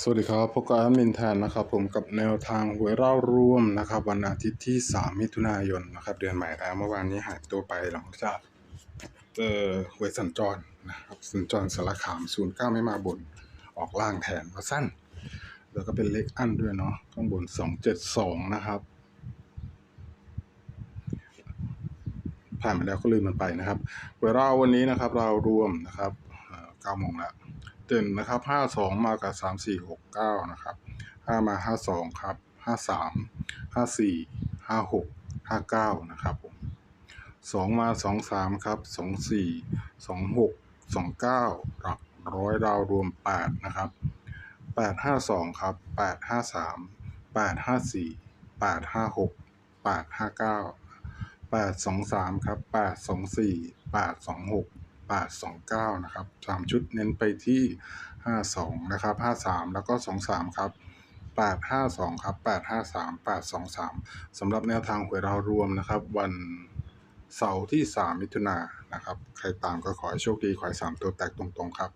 สวัสดีครับพบกับมินแทนนะครับผมกับแนวทางหวยเล่าร่วมนะครับวันอาทิตย์ที่ 3 มิถุนายนนะครับเดือนใหม่แล้วเมื่อวานนี้หายตัวไปหลังจากเจอหวยสัญจรนะครับสัญจรสารขาม09ไม่มาบน ออกล่างแทนว่าสั้น แล้วก็เป็นเลขอั้นด้วยเนาะข้างบน 272 นะครับ ผ่านมาแล้วก็ลืมมันไปนะครับหวยเราวันนี้นะครับเรารวมนะครับเอ่อ9โมงแล้วเด่นนะครับห้าสองมากับสามสี่หกเก้านะครับห้ามาห้าสองครับห้าสามห้าสี่ห้าหกห้าเก้านะครับผมสองมาสองสามครับสองสี่สองหกสองเก้าหลักร้อยดาวรวมแปดนะครับแปดห้าสองครับแปดห้าสามแปดห้าสี่แปดห้าหกแปดห้าเก้าแปดสองสามครับแปดสองสี่แปดสองหก 829 นะครับสามชุดเน้นไปที่ 52 นะครับ 53 แล้วก็ 23 ครับ 852 ครับ 853 823 สำหรับแนวทางหวยเรารวมนะครับ วันเสาร์ที่ 3 มิถุนายนนะครับ ใครตามก็ขอให้โชคดี ขอให้3ตัวแตกตรงๆครับ